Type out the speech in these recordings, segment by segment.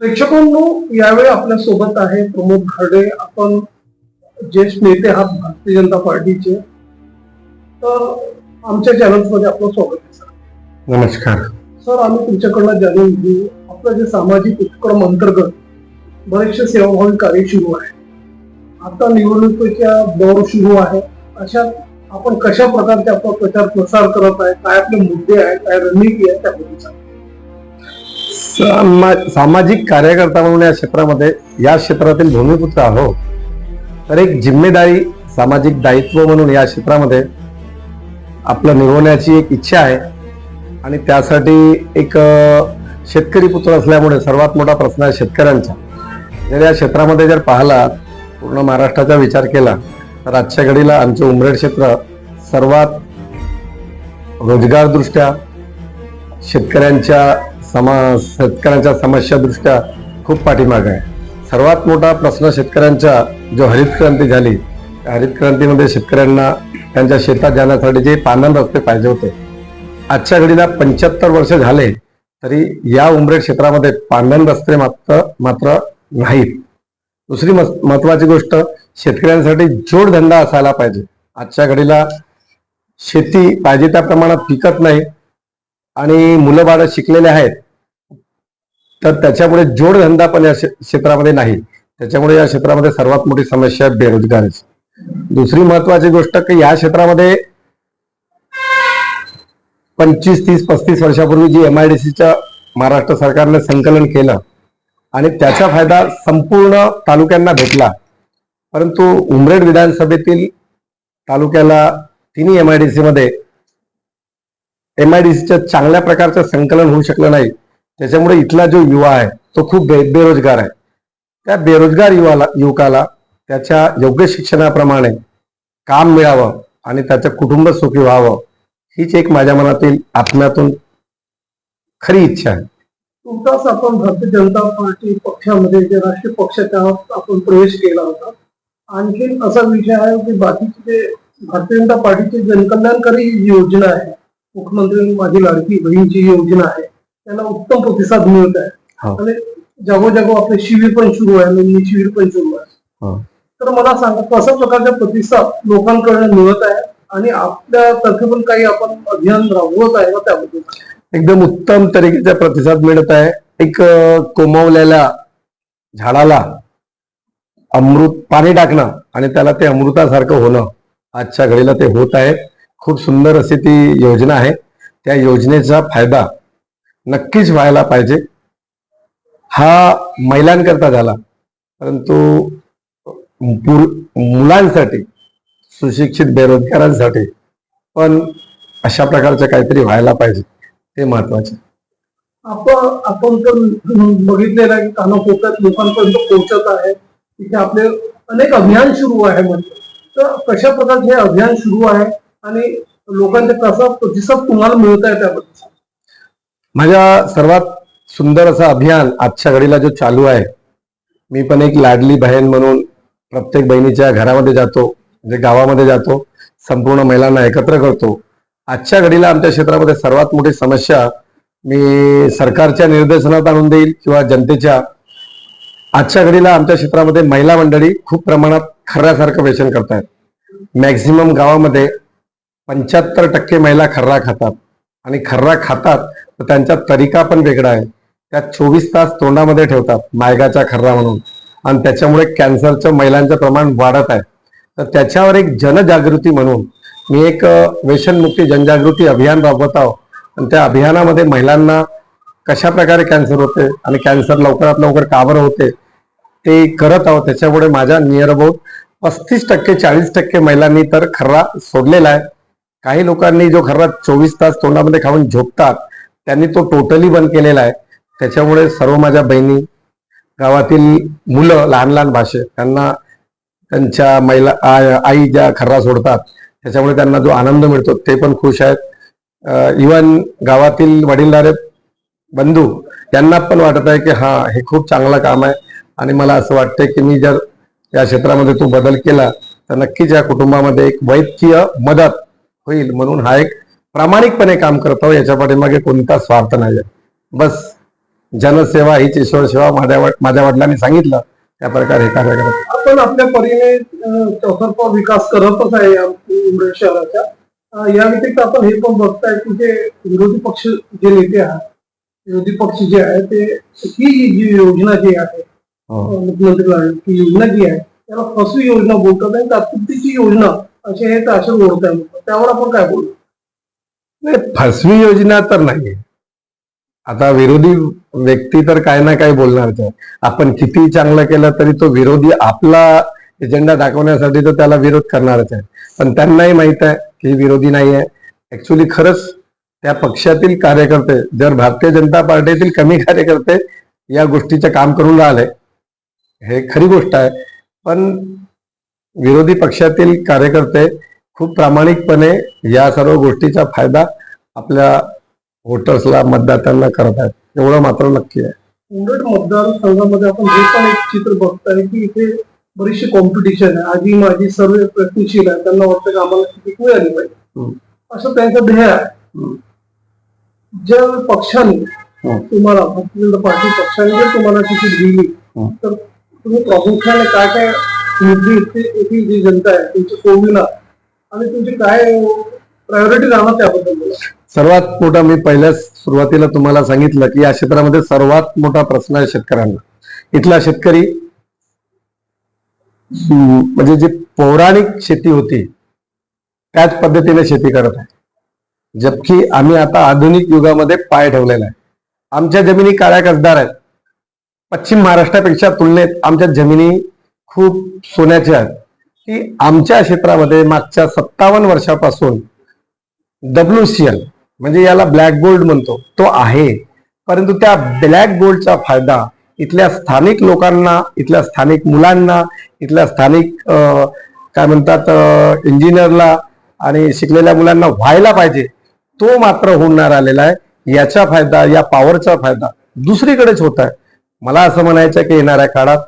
प्रेक्षकांनो यावेळी आपल्यासोबत आहे प्रमोद घरडे आपण ज्येष्ठ नेते आहात भारतीय जनता पार्टीचे. तर आमच्या चॅनल्समध्ये आपलं स्वागत आहे सर. नमस्कार. सर आम्ही तुमच्याकडनं जाणून घेऊ. आपलं जे सामाजिक उपक्रम अंतर्गत बरेचसे सेवाभावी कार्य सुरू आहे. आता निवडणुकीच्या दौर सुरू आहे. अशात आपण कशा प्रकारचे आपला प्रचार प्रसार करत आहे? काय आपले मुद्दे आहेत? काय रणनीती आहे? त्याबद्दल सांगा. सामा- सामाजिक कार्यकर्ता म्हणून या क्षेत्रामध्ये या क्षेत्रातील भूमिपुत्र आहो. तर एक जिम्मेदारी सामाजिक दायित्व म्हणून या क्षेत्रामध्ये आपलं निभवण्याची एक इच्छा आहे. आणि त्यासाठी एक शेतकरी पुत्र असल्यामुळे सर्वात मोठा प्रश्न आहे शेतकऱ्यांचा. जर या क्षेत्रामध्ये जर पाहिला पूर्ण महाराष्ट्राचा विचार केला तर आजच्या घडीला आमचे उमरेड क्षेत्र सर्वात रोजगारदृष्ट्या शेतकऱ्यांच्या समा शेतकऱ्यांच्या समस्या दृष्ट्या खूप पाठीमाग आहे. सर्वात मोठा प्रश्न शेतकऱ्यांचा जो हरित क्रांती झाली हरित क्रांतीमध्ये शेतकऱ्यांना त्यांच्या शेतात जाण्यासाठी जे पानन रस्ते पाहिजे होते. आजच्या घडीला पंच्याहत्तर वर्ष झाले तरी या उमरेड क्षेत्रामध्ये पानन रस्ते मात्र मात्र नाहीत. दुसरी महत्वाची गोष्ट शेतकऱ्यांसाठी जोडधंदा असायला पाहिजे. आजच्या घडीला शेती पाहिजे त्या प्रमाणात पिकत नाही आणि मुलं बाळं शिकलेले आहेत तर त्याच्यामुळे जोडधंदा पण या क्षेत्रामध्ये नाही. त्याच्यामुळे या क्षेत्रामध्ये सर्वात मोठी समस्या बेरोजगारीची. दुसरी महत्वाची गोष्ट की या क्षेत्रामध्ये पंचवीस तीस पस्तीस वर्षापूर्वी जी एम आय डी सीच्या महाराष्ट्र सरकारने संकलन केलं आणि त्याचा फायदा संपूर्ण तालुक्यांना भेटला. परंतु उमरेड विधानसभेतील तालुक्याला तिन्ही एम आय डी सी मध्ये एम आय डी सीचं चांगल्या प्रकारचं संकलन होऊ शकलं नाही. त्याच्यामुळे इथला जो युवा आहे तो खूप बे बेरोजगार आहे. त्या बेरोजगार युवाला युवकाला त्याच्या योग्य शिक्षणाप्रमाणे काम मिळावं आणि त्याचं कुटुंब सुखी व्हावं हीच एक माझ्या मनातील आत्म्यातून खरी इच्छा आहे. तुमचाच आपण भारतीय जनता पार्टी पक्षामध्ये जे राष्ट्रीय पक्षाच्या आपण प्रवेश केला होता. आणखीन असा विषय आहे की बाकीचे जे भारतीय जनता पार्टीची जनकल्याणकारी योजना आहे मुख्यमंत्री माझी लाडकी बहीणची योजना आहे त्याला उत्तम प्रतिसाद मिळत आहे हो. आणि जागोजागो आपले शिबिर पण सुरू आहे नवीन शिबिर पण सुरू आहे हो. तर मला सांगा कशा प्रकारचा प्रतिसाद लोकांकडे मिळत आहे आणि आपल्या तर्फे पण काही आपण अभियान राबवत आहे का त्याबद्दल. एकदम उत्तम तरीकेचा प्रतिसाद मिळत आहे एक कोमावलेल्या झाडाला अमृत पाणी टाकणं आणि त्याला ते अमृतासारखं होणं आजच्या घडीला ते होत आहे खूप सुंदर अशी ती योजना आहे. त्या योजनेचा फायदा नक्कीच व्हायला पाहिजे. हा महिलांकरता झाला. परंतु पुर- मुलांसाठी सुशिक्षित बेरोजगारांसाठी पण अशा प्रकारचं काहीतरी व्हायला पाहिजे. ते महत्त्वाचे आपण आपण तर बघितलेलं आहे की कानाकोपऱ्यात लोकांपर्यंत पोहोचत आहे. तिथे आपले अनेक अभियान सुरू आहे म्हणजे तर कशा प्रकारचे हे अभियान सुरू आहे? आणि लोकांचे कसा प्रतिसाद तुम्हाला मिळत आहे त्याबद्दल माझ्या सर्वात सुंदर असं अभियान आजच्या घडीला जो चालू आहे मी पण एक लाडली बहीण म्हणून प्रत्येक बहिणीच्या घरामध्ये जातो म्हणजे गावामध्ये जातो संपूर्ण महिलांना एकत्र करतो. आजच्या घडीला आमच्या क्षेत्रामध्ये सर्वात मोठी समस्या मी सरकारच्या निर्देशनात आणून देईल किंवा जनतेच्या. आजच्या घडीला आमच्या क्षेत्रामध्ये महिला मंडळी खूप प्रमाणात खऱ्यासारखं व्यसन करतायत. मॅक्झिमम गावामध्ये पंच्याहत्तर टक्के महिला खर्रा खातात. आणि खर्रा खातात तर त्यांचा तरीका पण वेगळा आहे. त्या चोवीस तास तोंडामध्ये ठेवतात मायगाचा खर्रा म्हणून. आणि त्याच्यामुळे कॅन्सरचं महिलांचं प्रमाण वाढत आहे. तर त्याच्यावर एक जनजागृती म्हणून मी एक व्यसनमुक्ती जनजागृती अभियान राबवत आहो. आणि त्या अभियानामध्ये महिलांना कशा प्रकारे कॅन्सर होते आणि कॅन्सर लवकरात लवकर का बरं होते ते करत आहोत त्याच्यामुळे माझ्या नियर अबाउट पस्तीस टक्के चाळीस टक्के महिलांनी तर खर्रा सोडलेला आहे. काही लोकांनी जो खर्रा चोवीस तास तोंडामध्ये खाऊन झोपतात त्यांनी तो टोटली बंद केलेला आहे. त्याच्यामुळे सर्व माझ्या बहिणी गावातील मुलं लहान लहान भाषे त्यांना त्यांच्या महिला आई ज्या खर्रा सोडतात त्याच्यामुळे त्यांना जो आनंद मिळतो ते पण खुश आहेत. इवन गावातील वडीलधारे बंधू यांना पण वाटत आहे की हा हे खूप चांगलं काम आहे. आणि मला असं वाटतंय की मी जर या क्षेत्रामध्ये तू बदल केला तर नक्कीच या कुटुंबामध्ये एक वैद्यकीय मदत होईल म्हणून हा एक प्रामाणिकपणे काम करतो. याच्या पाठीमागे कोणता स्वार्थ नाही बस जनसेवा हीच ईश्वर सेवा माझ्या माझ्या वडिलांनी सांगितलं. त्या प्रकारे हे कार्य करत आपण आपल्या परीने चौतर्फा विकास करतच आहे या अं, या व्यतिरिक्त आपण हे पण बघताय की जे विरोधी पक्ष जे नेते आहेत विरोधी पक्ष जे आहे ते ही जी योजना जी आहे हो. मुख्यमंत्री योजना जी आहे त्याला फसवी योजना बोलतात आणि तात्पुरतीची योजना असे हे तर असे ओळख आहे. त्यावर आपण काय बोलू? नाही, फसवी योजना तर नाहीये. आता विरोधी व्यक्ती तर काय ना काय बोलणारच आहे. आपण किती चांगलं केलं तरी तो विरोधी आपला एजेंडा दाखवण्यासाठी तर त्याला विरोध करणारच आहे. पण त्यांनाही माहीत आहे की विरोधी नाही आहे ऍक्च्युली खरंच त्या पक्षातील कार्यकर्ते जर भारतीय जनता पार्टीतील कमी कार्यकर्ते या गोष्टीचं काम करून राहिले हे खरी गोष्ट आहे. पण विरोधी पक्षातील कार्यकर्ते खूप प्रामाणिकपणे या सर्व गोष्टीचा फायदा आपल्या वोटर्सला मतदात्यांना करत आहेत एवढं मात्र नक्की आहे उमरेड मतदारसंघामध्ये आपण हे पण एक चित्र बघताय की इथे बरीचशी कॉम्पिटिशन आहे आधी माझी सर्व प्रयत्नशील आहे त्यांना वाटतं की आम्हाला तिकीट मिळाली पाहिजे हम्म. असं त्यांचं ध्येय आहे. ज्या पक्षाने. तुम्हाला भारतीय जनता पार्टी पक्षाने जर तुम्हाला तिकीट दिली. तर तुम्ही प्रामुख्याने काय काय येथील जी जनता आहे तुमची सोडविणार आणि तुमची काय प्रायोरिटी राहणार त्याबद्दल बोला. सर्वात मोठा मी पहिल्याच सुरुवातीला तुम्हाला सांगितलं की या क्षेत्रामध्ये सर्वात मोठा प्रश्न आहे शेतकऱ्यांना. इथला शेतकरी म्हणजे जी पौराणिक शेती होती त्याच पद्धतीने शेती करत आहे. जबकी आम्ही आता आधुनिक युगामध्ये पाय ठेवलेला आहे. आमच्या जमिनी काळ्या कसदार आहेत. पश्चिम महाराष्ट्रापेक्षा तुलनेत आमच्या जमिनी खूप सोन्याच्या आहेत. की आमच्या क्षेत्रामध्ये मागच्या सत्तावन्न वर्षापासून डब्ल्यू सी एल म्हणजे याला ब्लॅक गोल्ड म्हणतो तो आहे. परंतु त्या ब्लॅक गोल्डचा फायदा इथल्या स्थानिक लोकांना इथल्या स्थानिक मुलांना इथल्या स्थानिक काय म्हणतात इंजिनियरला आणि शिकलेल्या मुलांना व्हायला पाहिजे तो मात्र होणार आलेला आहे. याचा फायदा या पॉवरचा फायदा दुसरीकडेच होत आहे. मला असं म्हणायचं की येणाऱ्या काळात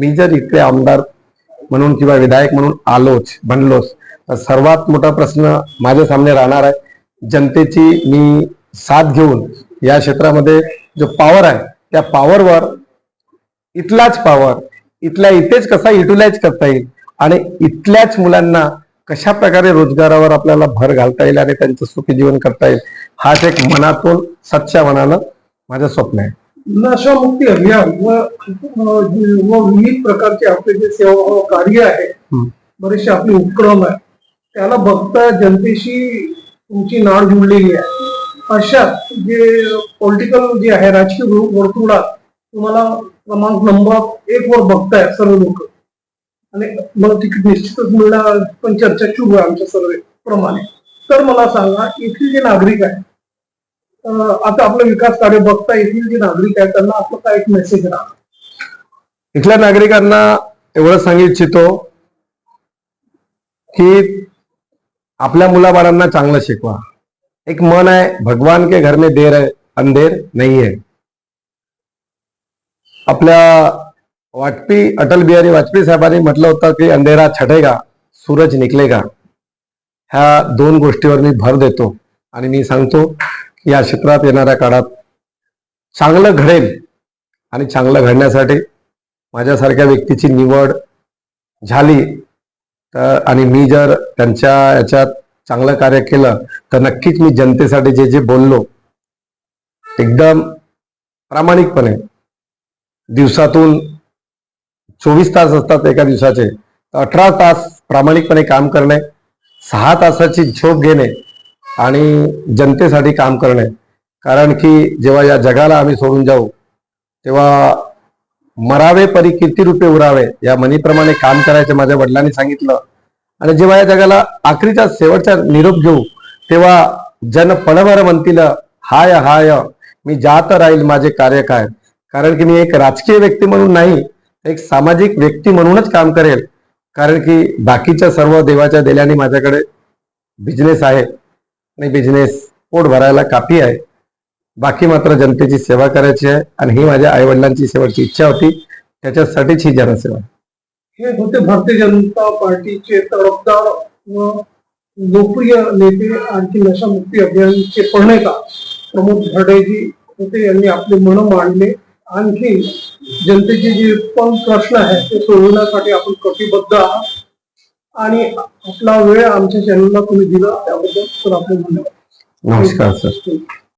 मी जर इकडे आमदार म्हणून किंवा विधायक म्हणून आलोच बनलोच तर सर्वात मोठा प्रश्न माझ्या सामने राहणार आहे. जनतेची मी साथ घेऊन या क्षेत्रामध्ये जो पॉवर आहे त्या पॉवरवर इथलाच पॉवर इथल्या इथेच कसा युटिलाइज करता येईल आणि इथल्याच मुलांना कशा प्रकारे रोजगारावर आपल्याला भर घालता येईल आणि त्यांचं सुखी जीवन करता येईल हाच एक मनातून सच्च्या मनानं माझं स्वप्न आहे. नशामुक्ती अभियान व व विविध प्रकारचे आपले जे सेवा कार्य आहे. बरेचसे आपले उपक्रम आहे त्याला बघता जनतेशी तुमची नाळ जुळलेली आहे. अशा जे पॉलिटिकल जे आहे राजकीय वर्तुळात तुम्हाला क्रमांक नंबर एक वर बघताय सर्व लोक. आणि मला तिकीट निश्चितच मिळणार पण चर्चा सुरू आहे आमच्या सर्व प्रमाणे तर मला सांगा येथील जे नागरिक आहे अं, आता आपलं विकास कार्य बघता येथील जे नागरिक आहेत त्यांना आपलं काय एक मेसेज राहा इथल्या नागरिकांना एवढं सांगू इच्छितो की आपल्या मुलाबाळांना चांगलं शिकवा. एक मन आहे भगवान के घर में देर है अंधेर नाही आहे आपल्या वाटपी अटल बिहारी वाजपेयी साहेबांनी म्हटलं होतं की अंधेरा छटेगा सूरज निकलेगा. ह्या दोन गोष्टीवर मी भर देतो आणि मी सांगतो या क्षेत्रात येणाऱ्या काळात चांगलं घडेल आणि चांगलं घडण्यासाठी माझ्यासारख्या व्यक्तीची निवड झाली तर आणि मी जर त्यांच्या याच्यात चांगलं कार्य केलं तर नक्कीच मी जनतेसाठी जे जे बोललो एकदम प्रामाणिकपणे. दिवसातून चोवीस तास असतात एका दिवसाचे तर अठरा तास प्रामाणिकपणे काम करणे सहा तासाची झोप घेणे आणि जनतेसाठी काम करणे. कारण की जेव्हा या जगाला आम्ही सोडून जाऊ तेव्हा मरावे परी किती रुपये उरावे या म्हणीप्रमाणे काम करायचे माझ्या वडिलांनी सांगितलं. आणि जेव्हा या जगाला आखरीचा शेवटचा निरोप घेऊ तेव्हा जन पणभर म्हणतील हाय हाय मी जात राहील माझे कार्य काय? कारण की मी एक राजकीय व्यक्ती म्हणून नाही एक सामाजिक व्यक्ती म्हणूनच काम करेल. कारण की बाकीच्या सर्व देवाच्या दिल्याने माझ्याकडे बिझनेस आहे. आणि बिझनेस पोट भरायला काफी आहे. बाकी मात्र जनतेची सेवा करायची आहे आणि ही माझ्या आई वडिलांची शेवटची इच्छा होती. त्याच्यासाठीच ही जनसेवा हे होते भारतीय जनता पार्टीचे तडफदार व लोकप्रिय नेते आणखी नशामुक्ती अभियानचे प्रणेता प्रमोद झडेजी होते. यांनी आपले मन मांडले. आणखी जनतेचे जे पण प्रश्न आहेत ते सोडवण्यासाठी आपण कटिबद्ध आहात. आणि आपला वेळ आमच्या चॅनलला तुम्ही दिला त्याबद्दल तर आपले धन्यवाद. नमस्कार सर